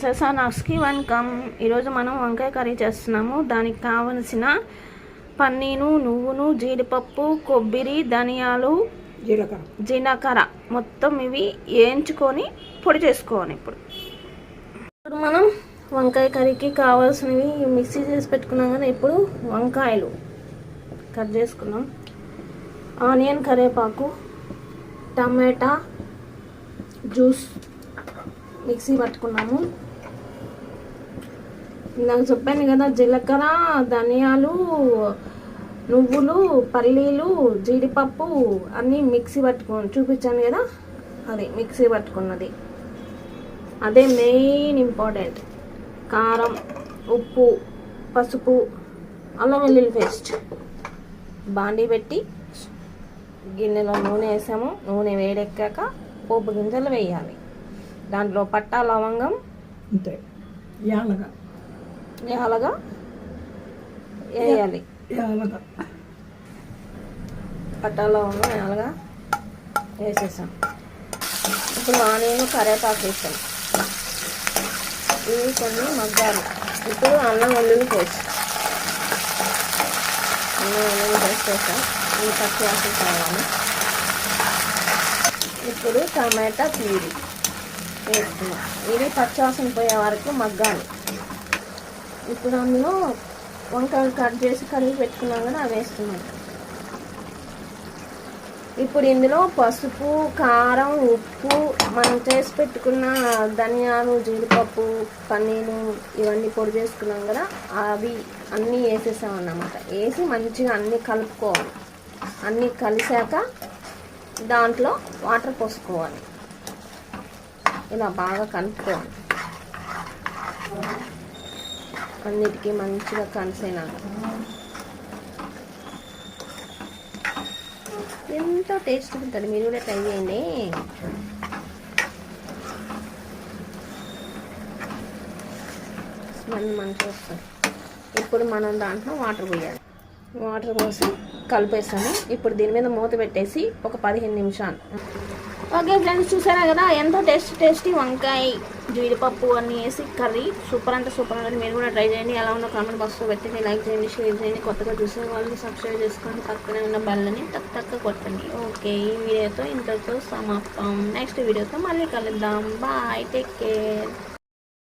Friends ఎస్ఆర్నాక్స్కి welcome ఈరోజు మనం వంకాయ కర్రీ చేస్తున్నాము. దానికి కావలసిన పన్నీను నువ్వును జీడిపప్పు కొబ్బరి ధనియాలు జీలకర్ర. జీలకర్ర. మొత్తం ఇవి వేయించుకొని పొడి చేసుకోవాలి ఇప్పుడు. ఇప్పుడు మనం వంకాయ కర్రీకి కావాల్సినవి మిక్సీ చేసి పెట్టుకున్నాం కదా ఇప్పుడు వంకాయలు కట్ చేసుకున్నాం ఆనియన్ కరివేపాకు టమాటా జ్యూస్ మిక్సీ పట్టుకున్నాము. నాకు చెప్పాను కదా జీలకర్ర ధనియాలు నువ్వులు పల్లీలు జీడిపప్పు అన్నీ మిక్సీ పట్టుకొని చూపించాను కదా అది మిక్సీ పట్టుకున్నది. అదే మెయిన్ ఇంపార్టెంట్ కారం ఉప్పు పసుపు అల్లం వెల్లుల్లి పేస్ట్. బాండీ పెట్టి గిన్నెలో నూనె వేసాము. నూనె వేడెక్కాక పోపు గింజలు వేయాలి. దాంట్లో పట్టా లవంగం అంతే. యాలగా యాలగా వేయాలి. యాలగా పట్టా లవంగం యాలగా వేసేసాం. ఇప్పుడు ఆనియన్ కరేపాకు వేసాం. ఇవి కొన్ని మగ్గాలి. ఇప్పుడు అన్నం వెల్లుల్లి పేస్ట్. అన్నం పేస్ట్ వేసాం. ఇవి వాసన కావాలి. ఇప్పుడు టమాటా ప్యూరీ వేస్తున్నాం. ఇది పచ్చివాసన పోయే వరకు మగ్గాలి. ఇప్పుడు అందులో వంకాయలు కట్ చేసి కడిగి పెట్టుకున్నాం కదా అవి వేస్తున్నాం. ఇప్పుడు ఇందులో పసుపు కారం ఉప్పు మనం చేసి పెట్టుకున్న ధనియాలు జీడిపప్పు పన్నీరు ఇవన్నీ పొడి చేసుకున్నాం కదా అవి అన్నీ వేసేసాం అన్నమాట. వేసి మంచిగా అన్నీ కలుపుకోవాలి. అన్నీ కలిసాక దాంట్లో వాటర్ పోసుకోవాలి. ఇలా బాగా కలుపుకోవాలి. అన్నిటికీ మంచిగా కలిసేలాగా ఎంతో టేస్ట్ ఉంటుంది? మీరు కూడా ట్రై చేయండి. స్మెల్ మంచిగా వస్తుంది. ఇప్పుడు మనం దాంట్లో వాటర్ పోయాలి. వాటర్ పోసి కలిపేస్తాము ఇప్పుడు దీని మీద మూత పెట్టేసి ఒక పదిహేను నిమిషాలు. ఓకే ఫ్రెండ్స్ చూసారా కదా? ఎంతో టేస్ట్ టేస్టీ వంకాయ జీడిపప్పు అన్నీ వేసి కర్రీ. సూపర్ అంటే సూపర్ అంటే మీరు కూడా ట్రై చేయండి. ఎలా ఉందో కామెంట్ బాక్స్లో పెట్టండి. లైక్ చేయండి షేర్ చేయండి. కొత్తగా చూసే వాళ్ళని సబ్స్క్రైబ్ చేసుకోండి పక్కనే ఉన్న బెల్లని తక్ తక్క కొట్టండి. ఓకే ఈ వీడియోతో ఇంతతో సమాప్తం. నెక్స్ట్ వీడియోతో మళ్ళీ కలుద్దాం. Bye take care.